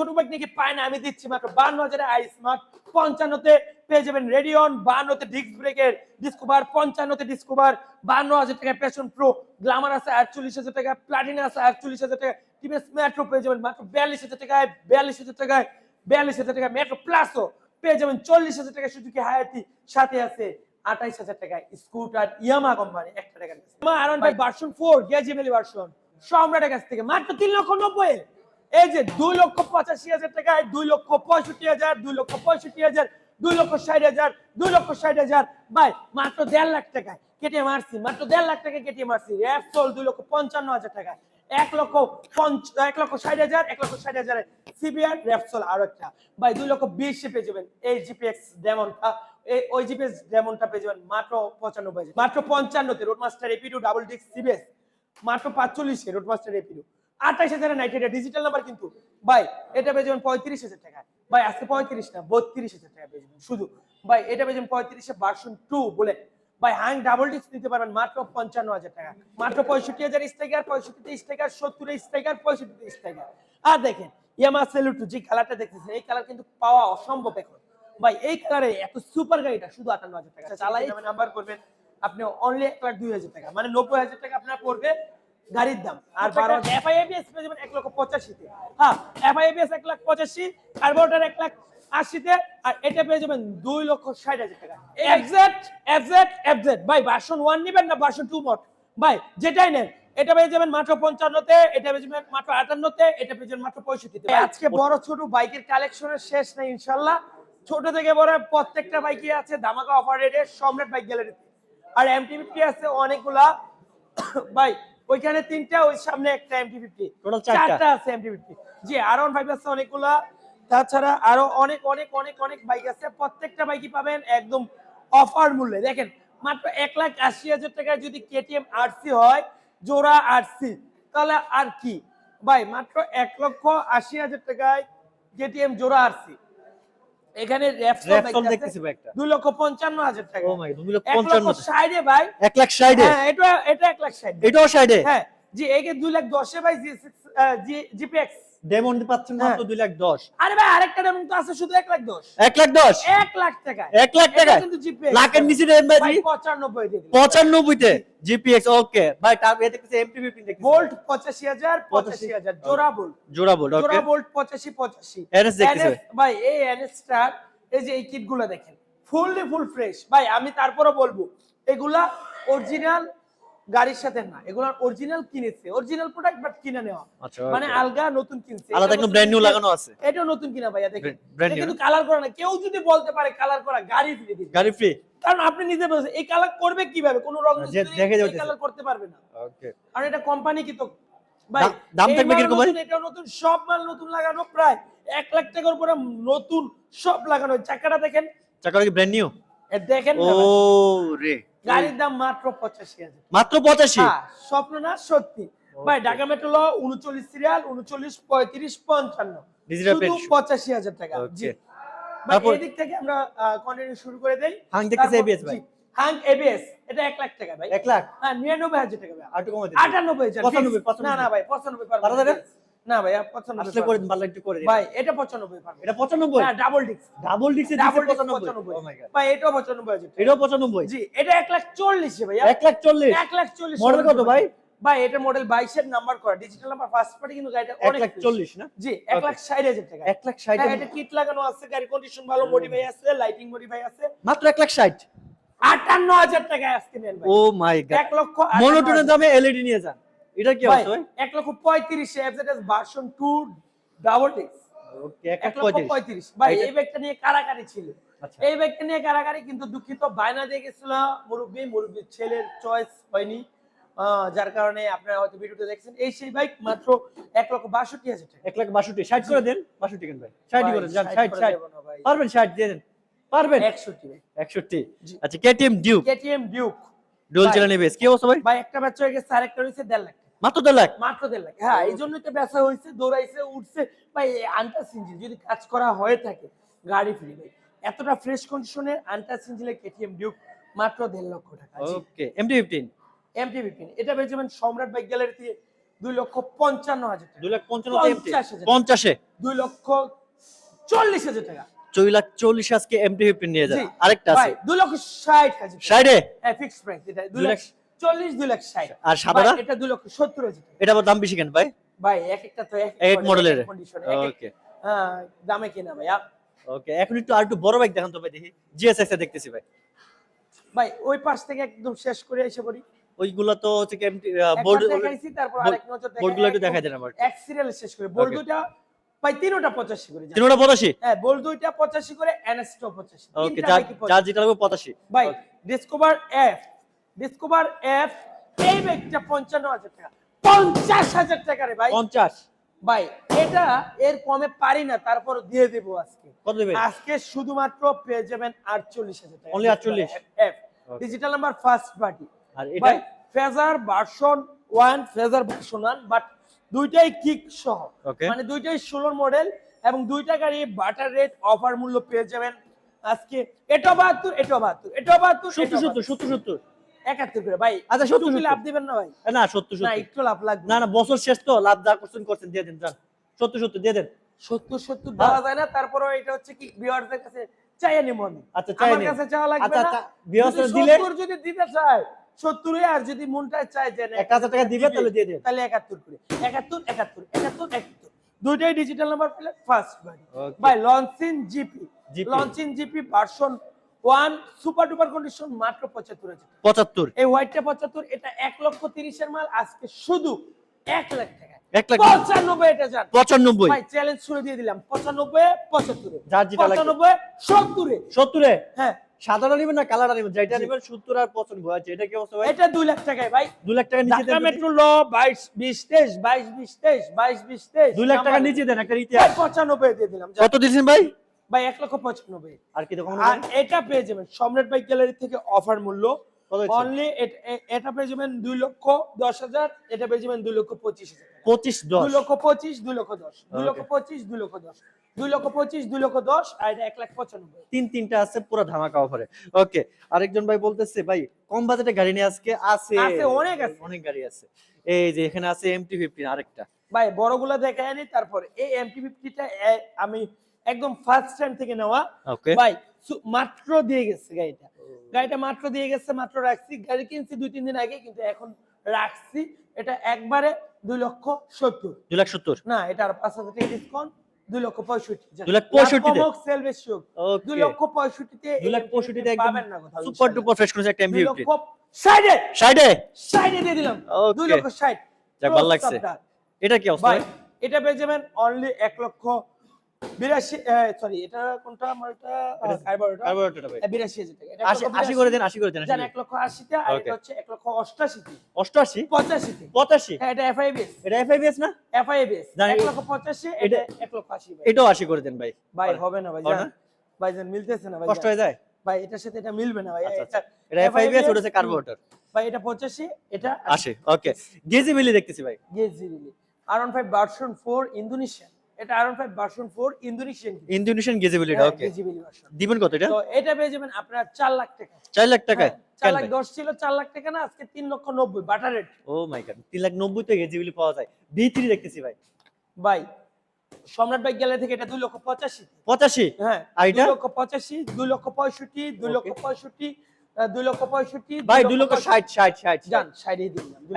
ছোট বাইক নাকি পায় না? আমি দিচ্ছি মাত্র বান্ন হাজারে আই স্মার্ট পঞ্চান্নতে পেয়ে যাবেন রেডিয়ন বান্নতে ডিস্ক ব্রেকের ডিসকভার পঞ্চান্নতে ডিসকভার বান্ন হাজার টাকা প্যাশন প্রো গ্লামার আছে আটচল্লিশ হাজার টাকা প্লাটিনা আছে আটচল্লিশ হাজার টাকা টিভিএস মেট্রো পেয়ে যাবেন মাত্র বিয়াল্লিশ হাজার টাকায়, বিয়াল্লিশ হাজার টাকায়, বিয়াল্লিশ হাজার টাকা মেট্রো প্লাসও পেয়ে যাবেন চল্লিশ হাজার টাকা সুজুকি হায়াতি সাথে আছে আঠাইশ হাজার টাকায় স্কুটার ইয়ামা কোম্পানি একটা টাকা আরন ভাই ভার্সন ফোর গেজিমেলি ভার্সন সম্রাটের কাছ থেকে মাত্র তিন লক্ষ নব্বই। এই যে দুই লক্ষ পঁচাশি হাজার টাকায় দুই লক্ষ পঁয়ষট্টি হাজার, দুই লক্ষ পঁয়ষট্টি হাজার, দুই লক্ষ ষাট হাজার, দুই লক্ষ ষাট হাজার। ভাই, মাত্র দেড় লাখ টাকায় কেটে মারছি, মাত্র দেড় লাখ টাকা কেটে মারছি। র্যাপসোল দুই লক্ষ পঞ্চান্ন হাজার টাকায়। এক লক্ষ পঞ্চ এক লক্ষ ষাট হাজার, এক লক্ষ ষাট হাজারে সিবিআর র্যাপসোল আরও একটা। ভাই, দুই লক্ষ বিশে পেয়ে যাবেন এই জিপিএক্স ডেমনটা এই ওই জিপিএস ডেমনটা পেয়ে যাবেন মাত্র পঁচানব্বই মাত্র পঞ্চান্নতে রোডমাস্টার এপিটু ডাবল ডিস্ক সিবিএস মাত্র পাঁচচল্লিশে রোডমাস্টার এপিডো আঠাশ হাজার নাইট এটা ডিজিটাল নাম্বার কিন্তু। ভাই এটা পেয়ে যাবেন পঁয়ত্রিশ হাজার টাকা। ভাই আজকে পঁয়ত্রিশ না বত্রিশ হাজার টাকা পেয়ে যাবেন শুধু। ভাই এটা পেয়ে যাবেন পঁয়ত্রিশে ভার্সন টু বলে। ভাই হ্যাং ডাবল ডিস্ক নিতে পারবেন মাত্র পঞ্চান্ন হাজার টাকা। মাত্র পঁয়ষট্টি হাজার স্ট্রাইকার পঁয়ষট্টিতে স্ট্রাইকার সত্তরে স্ট্রাইকার পঁয়ষট্টিতে স্ট্রাইকার আর দেখেন ইয়ামা সেলুটু যে কালারটা দেখতেছেন এই কালার কিন্তু পাওয়া অসম্ভব এখন। ভাই এই কালারে এত সুপার গাড়িটা শুধু আটান্ন হাজার টাকা। চালাই নাম্বার করবেন আপনি অনলি এক লাখ দুই হাজার টাকা মানে নব্বই হাজার টাকা আপনার পড়বে। গাড়ির দাম। আর বারো এফআইএবিএস পেয়ে যাবেন এক লক্ষ পঁচাশিতে। হ্যাঁ এফআইএবিএস এক লাখ পঁচাশি কার্বোরেটর এক লাখ আশিতে আর এটা পেয়ে যাবেন দুই লক্ষ ষাট হাজার টাকা। এফজেড এফজেড এফজেড ভাই ভার্সন ওয়ান নেবেন না ভার্সন টু মট ভাই যেটাই নেন এটা পেয়ে যাবেন মাত্র পঞ্চান্নতে এটা পেয়ে যাবেন মাত্র আটান্নতে এটা পেয়ে যাবেন মাত্র পঁয়ষট্টিতে। আজকে বড় ছোট বাইকের কালেকশনের শেষ নেই ইনশাল্লাহ। ছোট থেকে বড় প্রত্যেকটা বাইকই আছে ধামাকা অফার রেটে সম্রাট বাইক গ্যালারিতে আর এমটি ফিফটি আছে অনেকগুলা। ভাই ওইখানে তিনটা ওই সামনে একটা এমটি ফিফটি চারটা। আছে এমটি ফিফটি জি আর ওয়ান ফাইভ আছে অনেকগুলা। তাছাড়া আরও অনেক অনেক অনেক অনেক বাইক আছে। প্রত্যেকটা বাইকই পাবেন একদম অফার মূল্যে। দেখেন মাত্র এক লাখ আশি হাজার টাকায় যদি কেটিএম আরসি হয় জোড়া আরসি তাহলে আর কি? ভাই মাত্র এক লক্ষ আশি হাজার টাকায় কেটিএম জোড়া আরসি এখানে দেখতেছি ভাই একটা। দুই লক্ষ পঞ্চান্ন হাজার টাকা। ও মাই লক্ষ ভাই। এক লাখ ষাটে? হ্যাঁ এটা এটা এক লাখ ষাট। এটাও ষাটে? হ্যাঁ জি একে দুই লাখ দশে ভাই জি জি জিপিএক্স ডেমন পাচ্ছেন মাত্র হ্যাঁ। দুই লাখ দশ। আরে ভাই আরেকটা দাম তো আছে শুধু লাখ লাখ লাখ টাকা লাখ টাকা কিন্তু জিপিএক্স লাখের নিচে দেন ভাই দিয়ে জিপিএক্স ওকে ভাই তার এ দেখতেছি এমপি ফিফটিন দেখতেছি। বোল্ট পঁচাশি হাজার পঁচাশি। হাজার। জোড়া জোড়া বোল্ট ওকে জোড়া দেখতেছি ভাই। এই এনএস স্টার এই যে এই কিটগুলো দেখেন। ফুললি ফুল ফ্রেশ ভাই আমি তারপরে বলব এগুলা অরিজিনাল গাড়ির সাথে না এগুলো অরিজিনাল কিনেছে অরিজিনাল প্রোডাক্ট বাট কিনে নেওয়া। আচ্ছা মানে আলগা নতুন কিনছে। আলাদা এটা একদম ব্র্যান্ড নিউ লাগানো আছে। এটাও নতুন কিনা ভাইয়া দেখেন। এটা কিন্তু কালার করা না। কেউ যদি বলতে পারে কালার করা গাড়ি ফ্রি দিবে। গাড়ি ফ্রি কারণ আপনি নিজে বলছেন এই কালার করবে কীভাবে? কোন রং দেখে যাচ্ছে। কালার করতে পারবে না। ওকে আর এটা কোম্পানি কি তো? ভাই দাম- থাকবে মাল কীরকম ভাই? নতুন, নতুন সব মাল নতুন লাগানো প্রায় এক লাখ টাকার উপরে নতুন সব লাগানো। চাকাটা দেখেন। চাকাটা কি ব্র্যান্ড নিউ এ দেখেন ও রে। গাড়ির দাম মাত্র পঁচাশি হাজার। মাত্র পঁচাশি? হ্যাঁ, স্বপ্ন না সত্যি। ভাই ঢাকা মেট্রো উনচল্লিশ সিরিয়াল উনচল্লিশ পঁয়ত্রিশ পঞ্চান্ন। শুধু পঁচাশি হাজার টাকা। জি. ভাই এদিক থেকে আমরা কন্টিনিউ শুরু করে দেই। হাং দেখতেছি ABS ভাই। হাং এবিএস এটা এক লাখ টাকা ভাই। এক লাখ? হ্যাঁ নিরানব্বই হাজার টাকা ভাই। আর। পঁচানব্বই। না না ভাই পঁচানব্বই পারব বারো হাজার? না ভাই পঁচানব্বই আসলে পারব। করে ভালো একটু করে ভাই এটা পঁচানব্বই পারব। এটা পঁচানব্বই? হ্যাঁ ডাবল ডিক্সে ডাবল পঁচানব্বই। পঁচানব্বই। ও মাই গড ভাই এটাও পঁচানব্বই হাজার টাকা। এটাও পঁচানব্বই? জি এটা লাখ লাখ লাখ মডেল কত ভাই? ভাই এটা মডেল বাইশের নাম্বার করা। ডিজিটাল নাম্বার ফার্স্ট পার্টি কিন্তু গাড়িটা অনেক লাখ না? জি. লাখ হাজার টাকা। লাখ হ্যাঁ, এটা কিট লাগানো আছে গাড়ি কন্ডিশন ভালো মডিফাই আছে লাইটিং মডিফাই আছে। মাত্র এক লাখ ষাট? আটান্ন হাজার টাকায় আজকে নেন ভাই। ও মাই গড এক লক্ষ আটান্ন মনোটনের দামে এলইডি নিয়ে যান। এটা কি ভাই, এক লক্ষ পঁয়ত্রিশে FZS version two double disc okay এক এক লাখ লক্ষ পঁয়ত্রিশ। পঁয়ত্রিশ। ভাই এই ব্যাগটা নিয়ে কারাকারি ছিল। এই ব্যাগটা নিয়ে কারাকারি কিন্তু দুঃখিত বায়না দিয়ে গেছিল মুরব্বী মুরব্বীর ছেলের চয়েস হয়নি। যার কারণে আপনারা হয়তো ভিডিওতে দেখছেন এই সেই বাইক মাত্র এক লক্ষ বাষট্টি হাজার টাকা। এক লাখ বাষট্টি ষাট করে দেন বাষট্টি কেন ভাই? করে ষাট ষাট। পারবেন ষাট দিয়ে দেন? পারবেন? একষট্টি। একষট্টি। আচ্ছা KTM Duke KTM Duke dual. Channel ABS কি অবস্থা ভাই? ভাই একটা বাচ্চা হয়ে গেছে আরেকটা হয়েছে দেড় লাখ মাত্র দেড় লাখ? মাত্র দেড় লাখ। হ্যাঁ এই জন্যই তো ব্যবসা হয়েছে দৌড়াইছে উঠছে। ভাই আন্টাস ইঞ্জিন যদি কাজ করা হয়ে থাকে গাড়ি ফ্রি ভাই। এতটা ফ্রেশ কন্ডিশনের আন্টাস ইঞ্জিনের কেটিএম ডিউক মাত্র দেড় লক্ষ টাকা। Okay MT fifteen MT fifteen এটা পেয়ে যাবেন সম্রাট বাইক গ্যালারিতে দুই লক্ষ পঞ্চান্ন হাজার টাকা। দুই লাখ পঞ্চান্ন। পঞ্চাশে? দুই লক্ষ চল্লিশ হাজার টাকা। দুই লাখ চল্লিশ আজকে এমটি ফিফটিন নিয়ে যান আরেকটা আছে। দুই লক্ষ ষাট হাজার হ্যাঁ ফিক্সড প্রাইস এটা দুই দুই লাখ লাখ চল্লিশ দুই লাখ ষাট। আর সাদাটা? এটা দুই লক্ষ সত্তর এটা আবার দাম বেশি কেন ভাই? ভাই এক একটা তো এক এক মডেলের ওকে দামে কিনা ভাইয়া। ওকে এখন একটু আর একটু বড় বাইক দেখান তো ভাই দেখি। জিএসএক্স দেখতেছি ভাই। ভাই ওই পাশ থেকে একদম শেষ করে এসে পড়ি। ওইগুলো তো হচ্ছে বোর্ড দেখাইছি তারপর আরেক নজর দেখাই বোর্ডগুলো একটু দেখাই দেন আমার। এক সিরিয়ালে শেষ করে। Okay. ভাই তিনোটা পঁচাশি করে যান। তিনটা পঁচাশি? হ্যাঁ বোল দুইটা পঁচাশি করে এনএসটা পঁচাশি। ওকে যা। যেটা লাগবে পঁচাশি। ভাই ডিসকভার এফ ডিসকভার এফ এই ব্যাগটা পঞ্চান্ন হাজার টাকা। পঞ্চাশ হাজার টাকা রে ভাই। পঞ্চাশ। ভাই এটা এর কমে পারি না তারপর দিয়ে দেব আজকে। কত দেবেন? আজকে শুধুমাত্র পেয়ে যাবেন আটচল্লিশ হাজার টাকা। Only 48? F digital number first party আর এটা? Fazer version one Fazer version but দুইটাই কিক সহ। মানে দুইটাই ষোলোর মডেল এবং দুইটা গাড়ি বাটার রেট অফার মূল্য পেয়ে যাবেন আজকে। এটা বাহাত্তর এটা বাহাত্তর এটা বাহাত্তর সত্তর সত্তর সত্তর সত্তর। একাত্তর করে। ভাই আচ্ছা, সত্তর, একটু কি লাভ দিবেন না ভাই? না সত্তর না একটু লাভ লাগবে। না না বছর শেষ তো লাভ যা করছেন করছেন দিয়ে দেন যান। সত্তর সত্তর দিয়ে দেন। সত্তর সত্তর দেওয়া যায় না তারপরে এটা হচ্ছে কি বিয়ারদের কাছে চাইয়া নিব আমি। আচ্ছা, আমার কাছে চাওয়া লাগবে আচ্ছা, না। আচ্ছা, দিলে- যদি দিতে চায় সত্তরে আর যদি মনটা চায় যে এক হাজার টাকা দিবে তাহলে দিয়ে দেন তাহলে একাত্তর করে। একাত্তর একাত্তর একাত্তর একাত্তর। দুইটাই ডিজিটাল নাম্বার পেলে ফার্স্ট বাড়ি বাই লঞ্চিন জিপি লঞ্চিন GP version one super duper condition মাত্র পঁচাত্তর হাজার পঁচাত্তর। এই হোয়াইটটা পঁচাত্তর এটা এক লক্ষ তিরিশের মাল আজকে শুধু এক লাখ টাকা। এক লাখ পঁচানব্বই এটা যান পঁচানব্বই। ভাই চ্যালেঞ্জ শুরু দিয়ে দিলাম। পঁচানব্বই পঁচাত্তরে। পঁচানব্বই সত্তরে। সত্তরে? হ্যাঁ। সাদাটা নেবেন না কালারটা নেবেন? যেটা নিবেন সত্তর আর পছন্দ হয়েছে এটা কি অবস্থা ভাই? এটা দুই লাখ টাকায় ভাই। দুই লাখ টাকা নিচে দেন মেট্রো ল বাইশ বিশ তেইশ বাইশ বিশ তেইশ বাইশ বিশ তেইশ। দুই লাখ টাকা নিচে দেন একটা ভাই ইতিহাস পঁচানব্বই দিয়ে দিলাম। কত দিয়েছেন ভাই? ভাই এক লক্ষ পঁচানব্বই। আর কি তখন আর এটা পেয়ে যাবেন। সম্রাট বাইক গ্যালারি থেকে অফার মূল্য? অনলি এটা পেয়ে যাবেন দুই লক্ষ দশ হাজার এটা পেয়ে যাবেন দুই লক্ষ পঁচিশ হাজার পঁচিশ দশ। দুই লক্ষ পঁচিশ দুই লক্ষ দশ। দুই লক্ষ পঁচিশ দুই লক্ষ দশ। দুই লক্ষ পঁচিশ দুই লক্ষ দশ আর এটা এক লাখ পঁচানব্বই। তিন তিনটা আছে পুরো ধামাকা অফারে ওকে আরেকজন ভাই বলতেছে ভাই কম বাজেটে গাড়ি নিয়ে আজকে আছে। অনেক আছে। অনেক গাড়ি আছে। এই যে এখানে আছে এমটি ফিফটিন আরেকটা। ভাই বড়গুলো দেখে আনি তারপর এই এমটি ফিফটিটা আমি একদম ফার্স্ট টাইম থেকে নেওয়া। ওকে ভাই মাত্র দিয়ে গেছে গাড়িটা। গাড়িটা মাত্র দিয়ে গেছে মাত্র রাখছি। গাড়ি কিনছি দুই তিন দিন আগে কিন্তু এখন রাখছি। এটা একবারে দুই লক্ষ সত্তর। দুই লাখ সত্তর? না এটা আর পাঁচ হাজার টাকা ডিসকাউন্ট দুই লক্ষ পঁয়ষট্টি। দুই লাখ পঁয়ষট্টিতে? সেল বেশি হোক। দুই লক্ষ পঁয়ষট্টিতে দুই লাখ পঁয়ষট্টিতে পাবেন না কোথাও সুপার ডুপার ফ্রেশ করেছে একটা এমটি দুই ফিফটিন সাইডে দিয়ে দিলাম। দুই লক্ষ ষাট। যাক, ভালো লাগছে। এটা কি অবস্থা? এটা পেয়ে যাবেন অনলি এক লক্ষ বিরাশি সরি এটা কোনটা? কার্বোরেটরটা ভাই। বিরাশি হাজার টাকা। আশি আশি। করে দেন আশি করে দেন এক লক্ষ আশিতে আর এটা হচ্ছে এক লক্ষ অষ্টাশিতে। পঁচাশিতে। পঁচাশি? হ্যাঁ এটা এফআইবিএস এটা এফআইবিএস না? এফআইবিএস এক লক্ষ পঁচাশি এটা এক লক্ষ আশি এটাও আশি করে দেন ভাই। ভাই হবে না ভাই ভাই জান মিলতেছে না ভাই কষ্ট হয়ে যায়? ভাই এটার সাথে এটা মিলবে না ভাই। আচ্ছা, এটা এটা এফআইবিএস ওটা হচ্ছে কার্বোরেটর ভাই এটা পঁচাশি এটা আসে ওকে গেজি মিলি দেখতেছি ভাই। গেজিরিলি R one five version four Indonesian এটা আয়রন 5 ভার্সন 4 ইন্দোনেশিয়ান ইন্দোনেশিয়ান গেজেবিলিটা ওকে দিবেন কত এটা? এটা পেয়ে যাবেন আপনার 4 লাখ টাকা। 4 লাখ টাকায় হ্যাঁ, 4 লাখ 10 ছিল 4 লাখ টাকা না আজকে তিন lakh 90 better rate oh my God 3 lakh নব্বই তে গেজেবিলি পাওয়া যায়। ভি3 দেখতেছি ভাই। ভাই সম্রাট বাইক গ্যালারি থেকে এটা 2 লক্ষ 85 85 হ্যাঁ আর এটা? লক্ষ 85 2 লক্ষ 65 2 লক্ষ 65 দুই লক্ষ পঁয়ষট্টি ভাই দুই লক্ষ ষাট ষাট ষাট। যান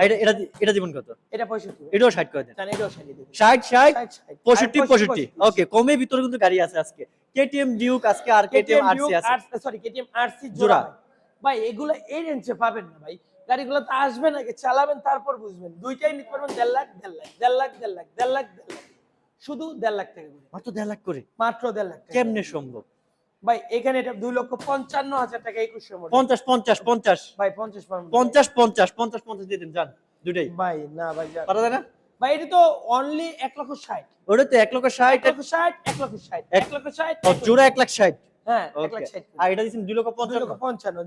আর এটা এটা কত? এটা পঁয়ষট্টি। এটাও ষাট করে দেন। এটাও ষাট ষাট? ষাট, ষাট। পঁয়ষট্টি পঁয়ষট্টি ওকে কমে ভিতরে কিন্তু গাড়ি আছে আজকে। কেটিএম ডিউক আজকে আর কেটিএম আরসি আছে। সরি কেটিএম আরসি জোড়া। ভাই। এগুলো এই রেঞ্জে পাবেন না ভাই। গাড়িগুলো তো আসবে নাকি চালাবেন তারপর বুঝবেন। দুইটাই নিতে পারবেন দেড় লাখ দেড় লাখ দেড় লাখ দেড় লাখ দেড় লাখ দেড় লাখ। শুধু দেড় লাখ টাকা করে। মাত্র দেড় লাখ করে। মাত্র দেড় লাখ কেমনে সম্ভব? ভাই এখানে এটা দুই লক্ষ পঞ্চান্ন হাজার টাকা একুশ মডেল। পঞ্চাশ পঞ্চাশ পঞ্চাশ। ভাই পঞ্চাশ পঞ্চাশ। পঞ্চাশ পঞ্চাশ পঞ্চাশ দিয়ে দিন যান দুটাই ভাই না ভাই পারা যায় না? ভাই এটা তো অনলি এক লক্ষ ষাট। ওটা তো এক লক্ষ ষাট। এক লক্ষ ষাট এক লক্ষ ষাট। এক- লক্ষ ষাট জোড়া এক লাখ ষাট। হ্যাঁ এক লাখ ষাট। আর এটা দিচ্ছেন দুই লক্ষ পঞ্চান্ন। পঞ্চান্ন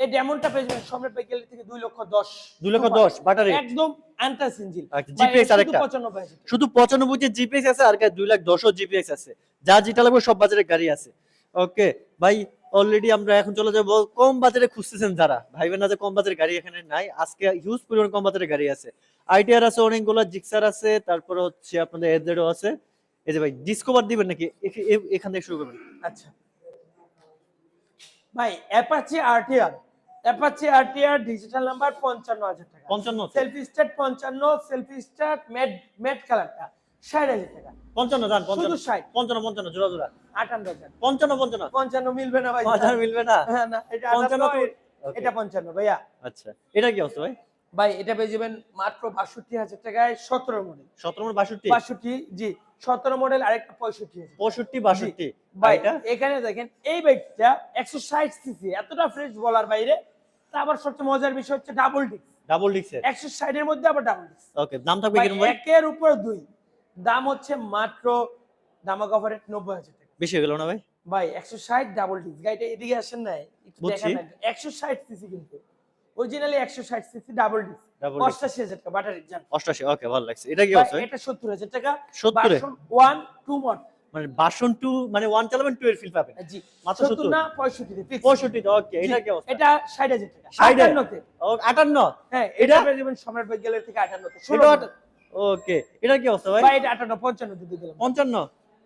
এই ডেমনটা সম্রাট থেকে দুই লক্ষ দশ। দুই লক্ষ দশ বাটারি একদম আন্টাস ইঞ্জিন আরেকটা। শুধু জিপিএক্স আছে আর দুই লাখ দশও জিপিএক্স আছে। যা যেটা লাগবে সব বাজারে গাড়ি আছে। ওকে ভাই অলরেডি আমরা এখন চলে যাব কম বাজারে খুঁজতেছেন যারা। ভাইবেন না যে কম গাড়ি এখানে নাই আজকে হিউজ পরিমাণ কম বাজারের গাড়ি আছে। আইটিআর আছে অনেকগুলো জিক্সার আছে তারপর হচ্ছে আপনাদের এজেডও আছে। এই যে ভাই ডিসকভার দিবেন নাকি? এখান থেকে শুরু করবেন। আচ্ছা। ভাই Apache RTR Apache RTR digital number পঞ্চান্ন হাজার টাকা। পঞ্চান্ন সেলফি স্টার্ট পঞ্চান্ন সেলফি স্টার্ট মেড মেড কালারটা ষাট হাজার টাকা। পঞ্চান্ন দান শুধু পঞ্চান্ন ষাট। পঞ্চান্ন পঞ্চান্ন জোড়া জোড়া। আটান্ন হাজার। পঞ্চান্ন পঞ্চান্ন। পঞ্চান্ন মিলবে না ভাই। পঞ্চান্ন মিলবে না? হ্যাঁ, না এটা পঞ্চান্ন আটান্ন তো- Okay. এটা পঞ্চান্ন ভাইয়া। আচ্ছা। এটা কি অবস্থা ভাই? ভাই এটা পেয়ে যাবেন মাত্র বাষট্টি হাজার টাকায় সতেরো মডেল সতেরো মনে বাষট্টি? বাষট্টি জি সতেরো মডেল আরেকটা পঁয়ষট্টি পঁয়ষট্টি বাষট্টি। ভাই এখানে দেখেন এই বাইকটা একশো ষাট সিসি এতটা ফ্রেশ বলার বাইরে। আবার সবচেয়ে মজার বিষয় হচ্ছে ডাবল ডিস্ক ডাবল ডিক্সের একশো ষাটের মধ্যে আবার ডাবল ডিস্ক ওকে দাম থাকবে একের উপর দুই। দাম হচ্ছে মাত্র দামাক অফারের নব্বই হাজার টাকা। বেশি হয়ে গেল না ভাই? ভাই একশো ষাট ডাবল ডিস্ক গাড়িটা এদিকে আসেন নাই একটু দেখেন একশো ষাট সিসি কিন্তু। অরিজিনালি একশো ষাট সিসি ডাবল অষ্টাশি হাজার টাকা ব্যাটারি যান অষ্টাশি ওকে ভালো লাগছে। এটা কি ভাই? এটা সত্তর হাজার টাকা। সত্তরে? ওয়ান টু মড মানে বাসন টু মানে ওয়ান চালাবেন টু এর ফিল পাবেন? জি মাত্র সত্তর 70 না পঁয়ষট্টিতে fix। পঁয়ষট্টি ওকে এটা কি অবস্থা। এটা ষাট হাজার টাকা 60 এ? আটান্নতে। ও, আটান্ন? হ্যাঁ এটা? যাবেন সম্রাট ভাই গ্যালারি থেকে আটান্নতে ওকে এটা কি অবস্থা ভাই? ভাই এটা আটান্ন পঞ্চান্নতে দিয়ে দিলাম। পঞ্চান্ন?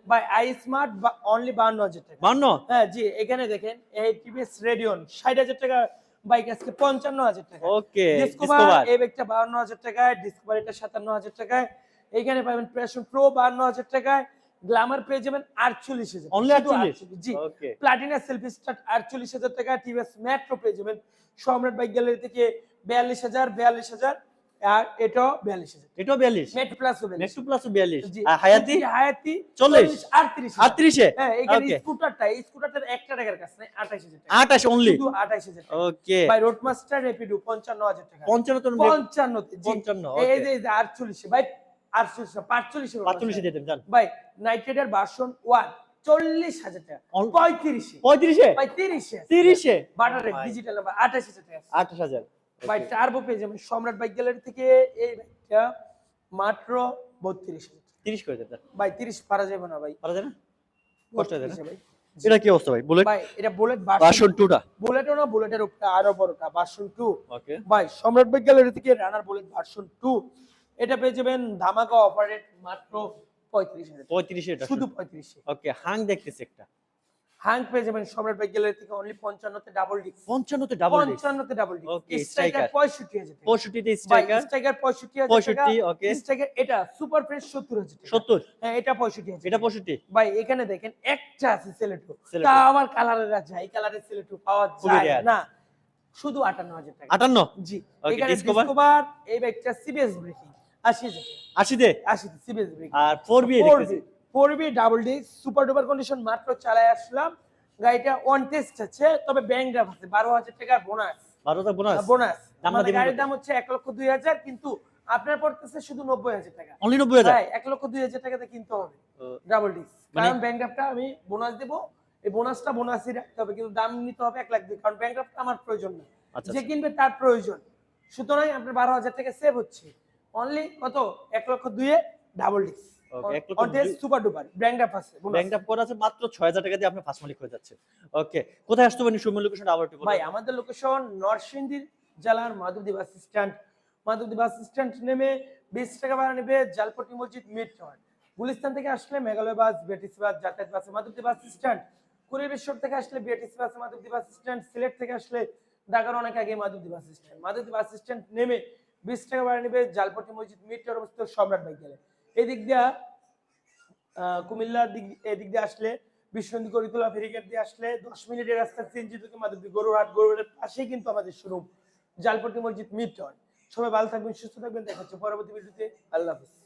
ভাই আই স্মার্ট অনলি বান্ন হাজার টাকা। বান্ন হ্যাঁ জি এখানে দেখেন এই টিভিএস রেডিয়ন ষাট হাজার টাকা বাইক আজকে পঞ্চান্ন হাজার টাকা। ওকে ডিসকভার এই বাইকটা বাহান্ন হাজার টাকায় ডিসকভার এটা সাতান্ন হাজার টাকায়। এইখানে পাবেন প্রেশন প্রো বাহান্ন হাজার টাকায়। গ্লামার পেয়ে যাবেন আটচল্লিশ হাজার অনলি শুধু 48 জি। প্লাটিনা সেলফি স্টার্ট আটচল্লিশ হাজার টাকা টিভিএস মেট্রো পেয়ে যাবেন। সম্রাট বাইক গ্যালারি থেকে বিয়াল্লিশ হাজার বিয়াল্লিশ হাজার। আর এটাও বিয়াল্লিশ হাজার। এটাও বিয়াল্লিশ? মেট্রো প্লাস হবে প্লাস বিয়াল্লিশ। আর হায়াতি? হায়াতি চল্লিশ। আটত্রিশ আটত্রিশে? হ্যাঁ এখানে স্কুটারটা এই স্কুটারটার একটা টাকার কাছে নাই আঠাশ হাজার আঠাশ অনলি শুধু আঠাশ হাজার ওকে ভাই রোড মাস্টার রেপিডো পঞ্চান্ন হাজার টাকা। পঞ্চান্ন তো পঞ্চান্ন এই যে আটচল্লিশে ভাই আটচল্লিশ পাঁচচল্লিশে পাঁচচল্লিশে দিয়ে দেন জান ভাই নাইট্রেটের ভার্সন ওয়ান চল্লিশ হাজার টাকা। পঁয়ত্রিশে। পঁয়ত্রিশে? তিরিশে? তিরিশে বাটারের ডিজিটাল নাম্বার আঠাশ হাজার টাকা। আঠাশ হাজার। ভাই টার্বো পেয়ে যাবেন সম্রাট বাইক গ্যালারি থেকে এই বাইকটা মাত্র বত্রিশ তিরিশ করে ভাই তিরিশ পারা যাবে না ভাই। পারা যায় না? কষ্ট যায় না? 32 ভাই এটা কি অবস্থা ভাই? বুলেট ভাই এটা বুলেট ভার্সন টুটা বুলেটও না বুলেটের উপরে আরও বড়টা ভার্সন টু ওকে ভাই সম্রাট বাইক গ্যালারি থেকে রানার বুলেট ভার্সন টু এটা পেয়ে যাবেন ধামাকা অপারেট মাত্র পঁয়ত্রিশ হাজার পঁয়ত্রিশে এটা শুধু পঁয়ত্রিশে। ওকে হাং দেখতেছি একটা। হাং পেয়ে যাবেন সম্রাট বাইক গ্যালারি থেকে অনলি পঞ্চান্নতে ডাবল ডিস্ক পঞ্চান্নতে ডাবল ডিস্ক পঞ্চান্নতে ডাবল Okay, স্ট্রাইকার striker। পঁয়ষট্টি হাজার টাকা। পঁয়ষট্টিতে স্ট্রাইকার স্ট্রাইকার পঁয়ষট্টি হাজার পঁয়ষট্টি ওকে স্ট্রাইকার এটা সুপার ফ্রেশ সত্তর হাজার টাকা। সত্তর। হ্যাঁ এটা পঁয়ষট্টি হাজার এটা টাকা। পঁয়ষট্টি। ভাই এখানে দেখেন একটা আছে সেলেটো তা আমার কালারের আছে। এই কালারের সেলেটো পাওয়া যায় না। শুধু আটান্ন হাজার টাকা। আটান্ন? জি। Okay, এখানে? ডিসকভার এই বাইকটা সিবিএস ব্রেকিং আশি হাজার টাকা। আশিতে? আশি সিবিএস ব্রেকিং আর four B four B four B double disc super duper condition মাত্র চালায় আসলাম। গাড়িটা ওয়ান টেস্ট আছে তবে ব্যাংক ড্রাফ আছে বারো হাজার টাকার বোনাস বারোটা বোনাস বোনাস আমাদের গাড়ির দাম হচ্ছে এক লক্ষ দুই হাজার কিন্তু আপনার পড়তেছে শুধু নব্বই হাজার টাকা। অনলি নব্বই হাজার? এক লক্ষ দুই হাজার টাকাতে কিনতে হবে। ডাবল মানে- কারণ ব্যাংক ড্রাফটটা আমি বোনাস দেবো। এই বোনাসটা বোনাসই রাখতে হবে কিন্তু দাম নিতে হবে এক লাখ দুই। কারণ ব্যাংক ড্রাফটটা আমার প্রয়োজন না। আচ্ছা যে কিনবে তার প্রয়োজন। সুতরাং আপনার বারো হাজার টাকা সেভ হচ্ছে। অনলি কত? এক লক্ষ দুইয়ে ডাবল ডিস্ক অনটেস সুপার ডুপার ব্যাংক ড্রাফট আছে bonus। ব্যাংক করা আছে মাত্র ছয় হাজার টাকা দিয়ে আপনি ফার্স্ট মালিক হয়ে যাচ্ছে। ওকে কোথায় আসতে পারেন সুমন লোকেশন আবার একটু ভাই আমাদের লোকেশন নরসিংদী জেলার Madhabdi bus stand Madhabdi bus stand নেমে বিশ টাকা ভাড়া নেবে জালপটি মসজিদ মিড টাওয়ার গুলিস্তান থেকে আসলে মেঘালয় বাস বিএটিসি বাস যাতায়াত বাসে মাধবদী বাস স্ট্যান্ড কুড়ি বিশ্বর থেকে আসলে বিএটিসি বাসে মাধবদী বাস স্ট্যান্ড সিলেট থেকে আসলে ঢাকার অনেক আগে Madhabdi bus stand Madhabdi bus stand নেমে বিশ টাকা ভাড়া নেবে জালপটি মসজিদ মিড অবস্থিত সম্রাট বাইক গেলে এই দিক দিয়া কুমিল্লার দিক, এদিক দিয়ে আসলে, বিশ্বনদী, করিতুলা, ফেরিঘাট দিয়ে আসলে দশ মিনিটের রাস্তা সিএনজি থেকে মাধবদী, গরুরহাট গরুহাটের পাশেই কিন্তু আমাদের শোরুম জালপট্টি মসজিদ মিড সবাই ভালো থাকবেন, সুস্থ থাকবেন, দেখা হচ্ছে পরবর্তী ভিডিওতে। আল্লাহ হাফিজ।